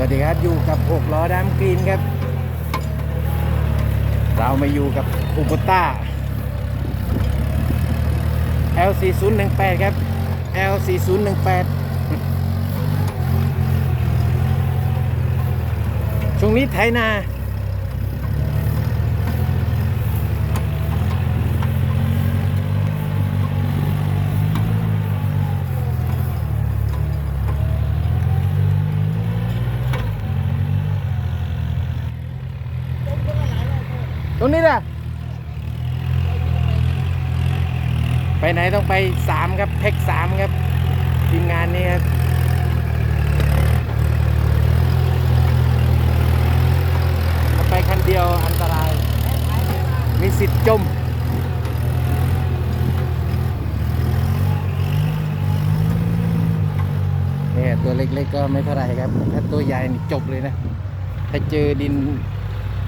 สวัสดีครับอยู่กับหกล้อดามกรีนครับ เรามาอยู่กับอุปต้า L4018 ครับ L4018 ช่วงนี้ไถนา ตรงนี้นะไปไหนต้องไปสามครับแพ็กสามครับทีมงานนี้ครับไปคันเดียวอันตราย มีสิทธิ์จมเนี่ยตัวเล็กๆก็ไม่เท่าไรครับ ถ้าตัวใหญ่นี่จบเลยนะ ถ้าเจอดิน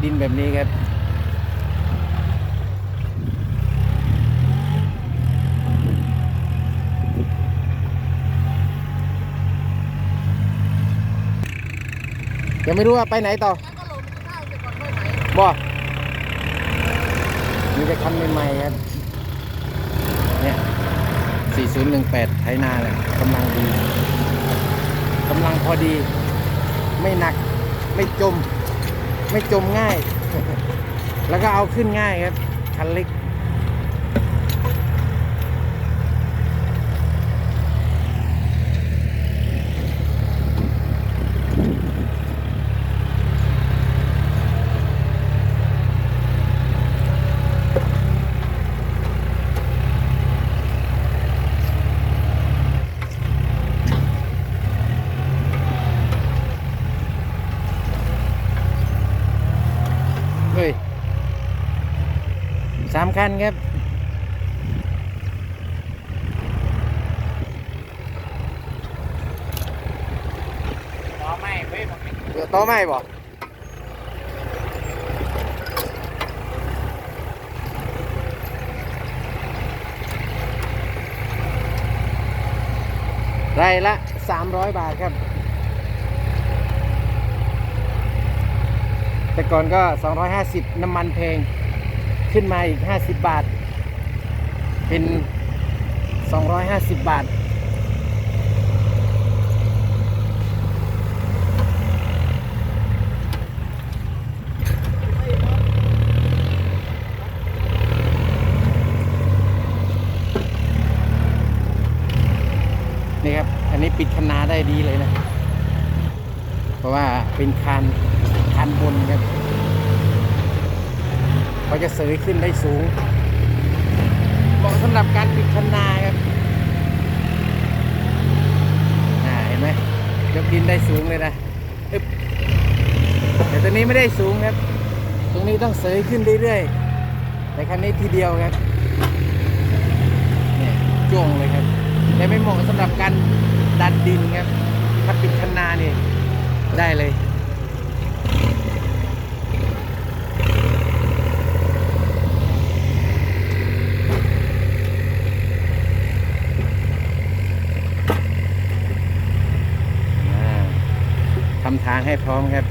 ดินแบบนี้ครับ ยังไม่รู้ว่าไปไหนต่อบ่มีแต่คันใหม่ๆครับ เนี่ย 4018 ไถนาเลยกำลังดีกำลังพอดี ไม่หนัก ไม่จม ไม่จมง่าย แล้วก็เอาขึ้นง่ายครับ คันเล็ก เฮ้ยสามคันครับต่อไม่เว้ยเดี๋ยวต่อไม่บ่ไรละ 300 บาทครับ แต่ก่อนก็ 250 น้ำมันเพง ขึ้นมาอีก 50 บาท เป็น 250 บาท นี่ครับ อันนี้ปิดคนาได้ดีเลยนะ เพราะว่าเป็นคาน คานบนครับเขาจะเสยขึ้นได้สูงเหมาะสำหรับการปิดคนาครับอ่าเห็นไหมยกดินได้สูงเลยนะอึ๊บแต่ตัวนี้ไม่ได้สูงครับ ตรงนี้ต้องเสยขึ้นเรื่อยๆ แต่คันนี้ทีเดียวครับเนี่ยจ้วงเลยครับ แต่ไม่เหมาะสำหรับการดันดินครับ ถ้าปิดคันนานี่ได้เลยำทางให้พร้อมครับ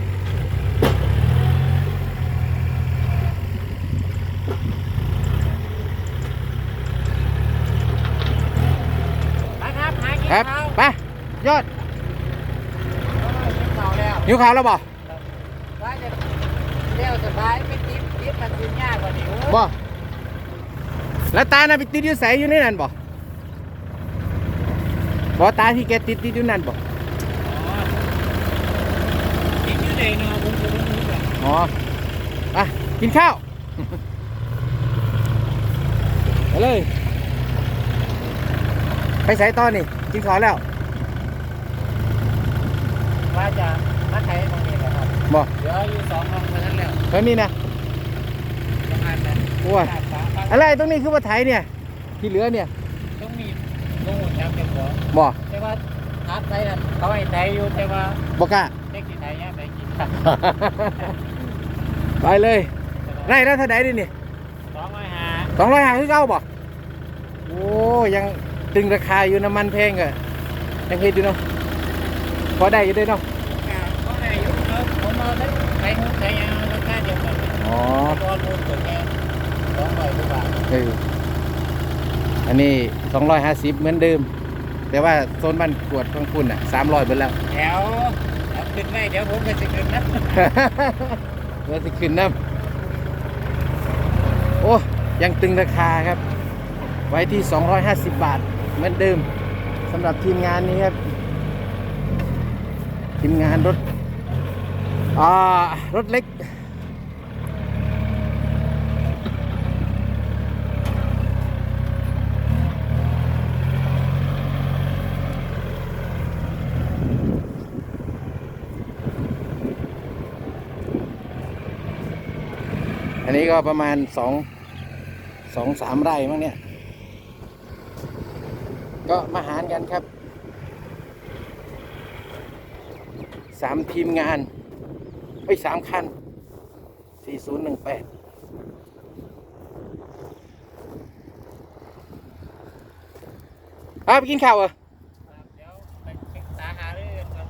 มาครับหากินครับข้าวไปยอดกินข้าวแล้วหิวข้าวแล้วบ่ว่าจะเลี้ยวสบายไม่ติดติดมันกินยากกว่านี้เว้ยบ่แล้วตาน่ะไปติดอยู่ใสอยู่ในนั้นบ่บ่ตาที่แกติดติดอยู่นั่นบ่ ติดอยู่ไหนเนาะผมจะไม่รู้แบบอ๋ออะกินข้าวไปเลย ไปใส่ต่อนี่กินข้าวแล้วว่าจะมาไถตรงนี้แหละครับบ่เดี๋ยวอยู่สองห้องเท่านั้นแล้วเท่านี้นะประมาณนั้นโอ้ยขาดสามพันอะไรตรงนี้คือว่าไถเนี่ย ที่เหลือเนี่ยต้องมีต้องหุ่นยักษ์เป็นหัวบ่แต่ว่าทัดไปนั่นเขาให้ไถอยู่แต่ว่าบ่กกที่ไถเนี่ยไปกินข้าว ไปเลยไร่ละเท่าไหร่ดินี่สองร้อยห้าสองร้อยห้าคือเก้าบ่โอ้ยังตึงราคาอยู่น้ำมันแพงอะยังเฮ็ดอยู่เนาะพอได้อยู่ด้วยเนาะก็ได้เอาได้ใครหูใครยังราคาเดียวกันอ๋อตอนมูลตัวแค่สองร้อยกว่าบาทเอออันนี้สองร้อยห้าสิบเหมือนเดิมแต่ว่าโซนบ้านกวดของคุณอะสามร้อยไปแล้วแถวเอา ขึ้นได้เดี๋ยวผมก็จะขึ้นนะเดี๋ยวจะขึ้นน้ำโอ้ยังตึงราคาครับ ไว้ที่ 250 บาทเหมือนเดิมสำหรับทีมงานนี้ครับ ทีมงานรถอ่ารถเล็ก อันนี้ก็ประมาณสองสองสามไร่มั้งเนี่ย ก็มาหารกันครับสามทีมงานไอ้ยสามคันสี่ศูนย์หนึ่งแปดอ้าวไปกินข้าวเหรอเดี๋ยวไปปรึกษาหาเรื่องกั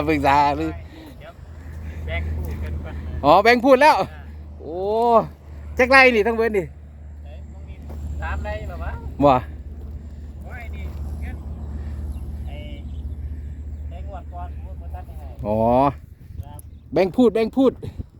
นปรึกษาหรือเดี๋ยวแบ่งคู่กันก่อนอ๋อ แบงค์พูดแล้ว โอ้จักไรนี่ทั้งเบิดนี่เอ้ยมึงมีสามได้หรอวะบ่โอ้ยนี่เงินไอ้ไอ้งวดก่อนผมบ่ทันได้ให้อ๋อครับแบงค์พูดแบงค์พูดเ